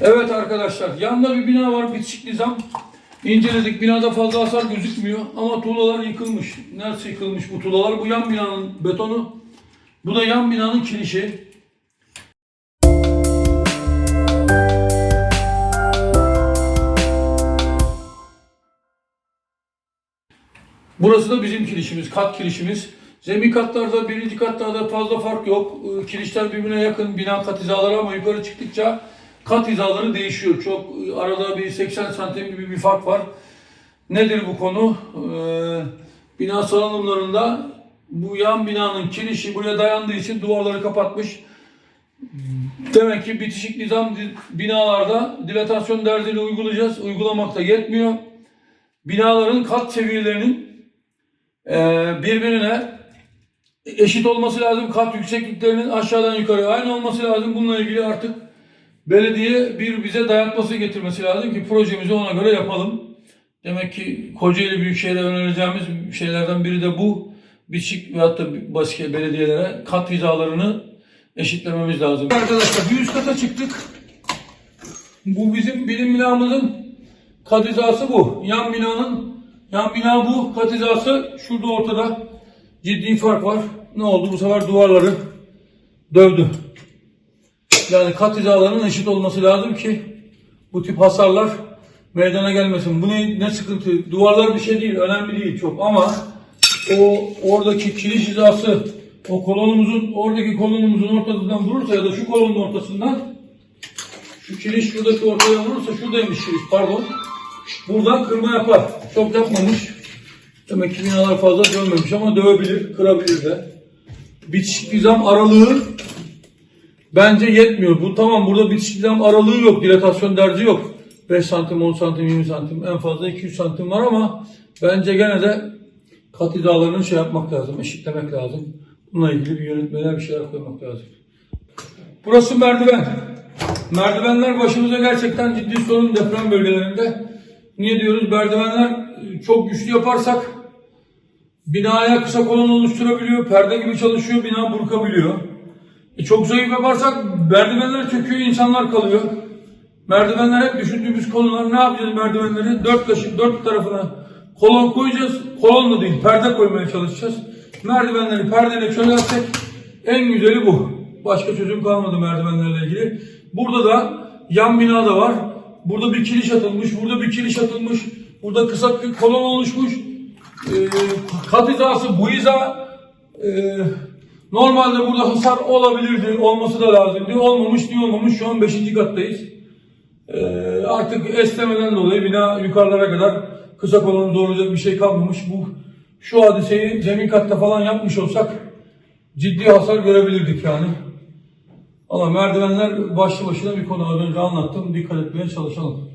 Evet arkadaşlar, yanında bir bina var, bitişik nizam. İnceledik, binada fazla hasar gözükmüyor ama tuğlalar yıkılmış. Neresi yıkılmış bu tuğlalar? Bu yan binanın betonu, bu da yan binanın kirişi. Burası da bizim kirişimiz, kat kirişimiz. Zemin katlarda, birinci katlarda fazla fark yok. Ee, Kirişler birbirine yakın bina kat hizaları ama yukarı çıktıkça kat hizaları değişiyor. Çok arada bir 80 santim gibi bir fark var. Nedir bu konu? Ee, bina salınımlarında bu yan binanın kirişi buraya dayandığı için duvarları kapatmış. Demek ki bitişik nizam binalarda dilatasyon derdini uygulayacağız. Uygulamakta yetmiyor. Binaların kat seviyelerinin e, birbirine eşit olması lazım. Kat yüksekliklerinin aşağıdan yukarı aynı olması lazım. Bununla ilgili artık belediye bir bize dayatması getirmesi lazım ki projemizi ona göre yapalım. Demek ki Kocaeli Büyükşehir'e önereceğimiz şeylerden biri de bu. Bitişik veyahut da başka belediyelere kat hizalarını eşitlememiz lazım. Arkadaşlar bir üst kata çıktık. Bu bizim bilim binamızın kat hizası bu. Yan binanın yan bina bu. Kat hizası şurada ortada. Ciddi fark var. Ne oldu? Bu sefer duvarları dövdü. Yani kat hizalarının eşit olması lazım ki bu tip hasarlar meydana gelmesin. Bu ne, ne sıkıntı? Duvarlar bir şey değil, önemli değil çok ama o oradaki kiriş hizası o kolonumuzun oradaki kolonumuzun ortasından vurursa ya da şu kolonun ortasından şu kiriş şuradaki ortaya vurursa şuradaymış kiriş pardon. Buradan kırma yapar. Çok yapmamış. Demek ki binalar fazla dönmemiş ama dövebilir, kırabilir de. Bitişik nizam aralığı bence yetmiyor. Bu tamam burada bitişik nizam aralığı yok, dilatasyon derdi yok. 5 santim, 10 santim, 20 santim, en fazla 200 santim var ama bence gene de kat hizalarını şey yapmak lazım, eşitlemek lazım. Bununla ilgili bir yönetmeliğe bir şeyler koymak lazım. Burası merdiven. Merdivenler başımıza gerçekten ciddi sorun deprem bölgelerinde. Niye diyoruz? Merdivenler e, çok güçlü yaparsak binaya kısa kolon oluşturabiliyor, perde gibi çalışıyor, bina burkabiliyor. E çok zayıf yaparsak merdivenler çöküyor, insanlar kalıyor. Merdivenler hep düşündüğümüz konular. Ne yapacağız merdivenleri? Dört taşı, dört tarafına kolon koyacağız. Kolon da değil, perde koymaya çalışacağız. Merdivenleri perdeyle çözersek en güzeli bu. Başka çözüm kalmadı merdivenlerle ilgili. Burada da yan bina da var. Burada bir kiriş atılmış, burada bir kiriş atılmış. Burada kısa bir kolon oluşmuş. Ee, kat hizası bu hiza. Ee, normalde burada hasar olabilirdi, olması da lazımdı. Olmamış diye olmamış. Şu an 5. kattayız. Ee, artık esnemeden dolayı bina yukarılara kadar kısa kolonu doğrayacak bir şey kalmamış. Bu şu hadiseyi zemin katta falan yapmış olsak ciddi hasar görebilirdik yani. Ama merdivenler başlı başına bir konu az önce anlattım. Dikkat etmeye çalışalım.